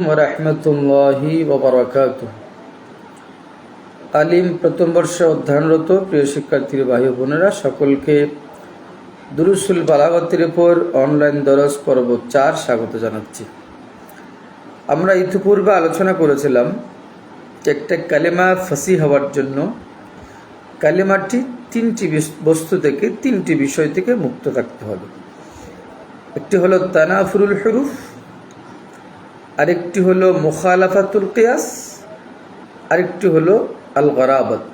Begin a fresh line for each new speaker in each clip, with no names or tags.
রহমতুল্লাহি ওবরাকাত আলিম প্রথম বর্ষে অধ্যয়নরত প্রিয় শিক্ষার্থীর ভাই বোনেরা, সকলকে দুরুসুল বালাগতের উপর অনলাইন দরজ পর্ব চার স্বাগত জানাচ্ছি। আমরা ইতিপূর্বে আলোচনা করেছিলাম একটা কালেমা ফাঁসি হওয়ার জন্য কালেমাটি তিনটি বিস- বস্তু থেকে, তিনটি বিষয় থেকে মুক্ত থাকতে হবে। একটি হলো তানাফুরুল হরুফ আরেকটি হলো মুখালাফাতুল কিয়াস, আরেকটি হলো আল গরাবত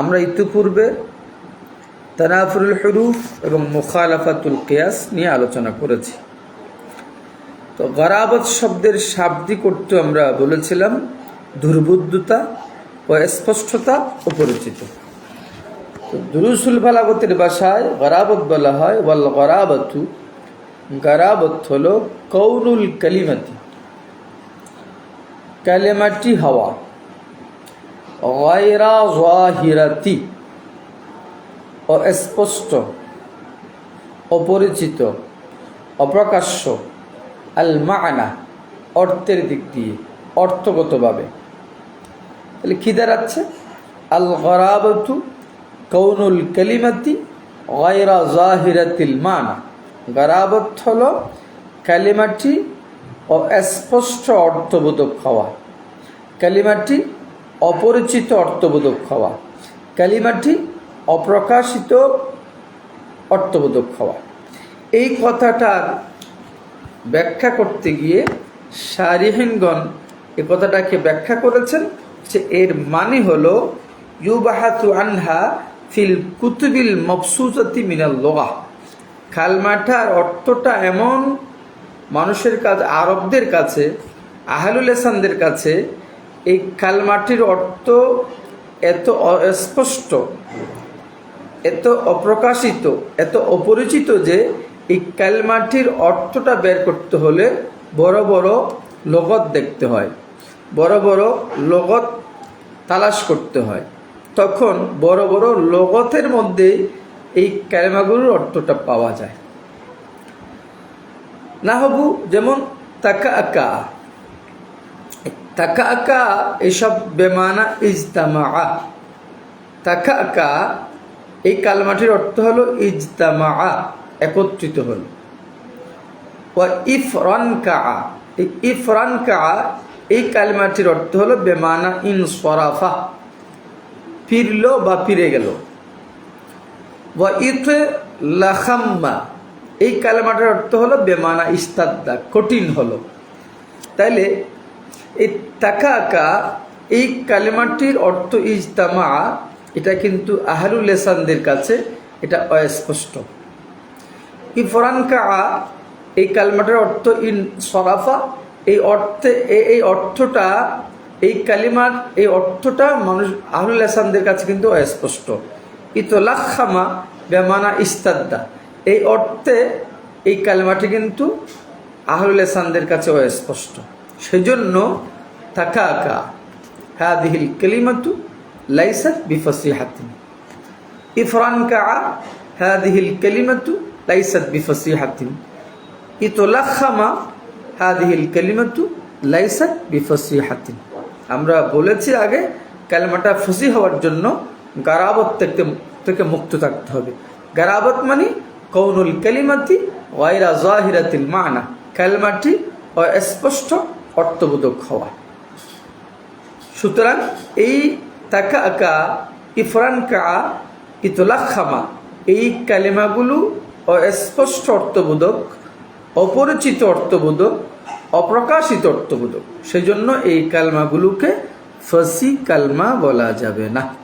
আমরা ইতিপূর্বে তানাফুরুল হরুফ এবং মুখালাফাতুল কিয়াস নিয়ে আলোচনা করেছি। তো গরাবত শব্দের শাব্দিক অর্থ আমরা বলেছিলাম দুর্বুদ্ধতা ও স্পষ্টতা ও পরিচিত। তো দুরুসুল বালাগতের ভাষায় গরাবত বলা হয় ওয়াল গরাবতু গারাবত হলো কৌনুল কালিমাতি। কালেমাটি হওয়া। গয়রা জাহিরাতি। অস্পষ্ট। অপরিচিত। অপ্রকাশ্য। আল মানা অর্থের দিক দিয়ে। অর্থগতভাবে। তাহলে কী দাঁড়াচ্ছে? আল গরাবতু কৌনুল কালিমাতি গয়রা জাহিরাতিল মানা। গারাবত হল কালিমাটি অস্পষ্ট অর্থবোধক হওয়া। কালিমাটি অপরিচিত অর্থবোধক হওয়া। কালিমাটি অপ্রকাশিত অর্থবোধক হওয়া। এই কথাটার ব্যাখ্যা করতে গিয়ে শারিহীনগণ এ কথাটাকে ব্যাখ্যা করেছেন যে এর মানে হলো, ইউবাহাতু আনহা ফিল কুতুবিল মফসুজাতি মিনাল লোগা। খালমাটার অর্থটা এমন মানুষের কাজ, আরবদের কাছে, আহলুল এসানদের কাছে, এই খালমাটির অর্থ এত অস্পষ্ট, এত অপ্রকাশিত, এত অপরিচিত যে এই কালমাটির অর্থটা বের করতে হলে বড় বড় লগত দেখতে হয়, বড় বড় লগত তালাশ করতে হয়। তখন বড় বড় লগতের মধ্যে এই ক্যালেমাগুলোর অর্থটা পাওয়া যায়। না হবু যেমন তাকা আকা তাকা আকা এসব বেমানা ইজতামা তাকা আকা এই কালমাটির অর্থ হলো ইজতামা একত্রিত হল। ইফরান কা এই ইফরান কা এই কালমাটির অর্থ হলো বেমানা ইন সরাফা ফিরলো বা ফিরে গেল। ওয়া ইথে লাখাম্মা। এই কালেমাটার অর্থ হলো বেমানা, ইস্তাদ্দা, কঠিন হলো। তাইলে এই টাকা আঁকা এই কালেমাটির অর্থ ইজতামা, এটা কিন্তু আহারুল লেসানদের কাছে এটা অস্পষ্ট। ইফরান কা এই কালমাটার অর্থ ইন সরাফা, এই অর্থে এই অর্থটা, এই কালিমার, এই অর্থটা মানুষ আহলুল হাসানদের কাছে কিন্তু অস্পষ্ট। ইতলাক্ষামা বেমানা ইস্তাদ্দা। এই অর্থে এই কালিমাটি কিন্তু আহলুল হাসানদের কাছে অস্পষ্ট। সেজন্য তাকা আকা হাদিহিল কালিমাতু লাইসাত বিফসিহাতিন। ইফরান কা হাদিহিল কালিমাতু লাইসাত বিফসিহাতিন। ইতলাক্ষামা হাদিহিল কালিমাতু লাইসাত বিফসিহাতিন। আমরা বলেছি আগে কালমাটা ফসি হওয়ার জন্য গারাবত থেকে থেকে মুক্ত থাকতে হবে। গারাবত মানে কৌনুল কালিমাতি ওয়াইরা জাহিরাতিল মানা। কালমাটি অস্পষ্ট, অর্থবোধক হওয়া। সুতরাং এই তাকা আকা ইফরান কা ইতলাক্ষামা এই কালিমাগুলো অস্পষ্ট অর্থবোধক, অপরিচিত অর্থবোধক, অপ্রকাশিত অর্থবোধক। সেই জন্য এই কালমাগুলোকে ফসি কালমা বলা যাবে না।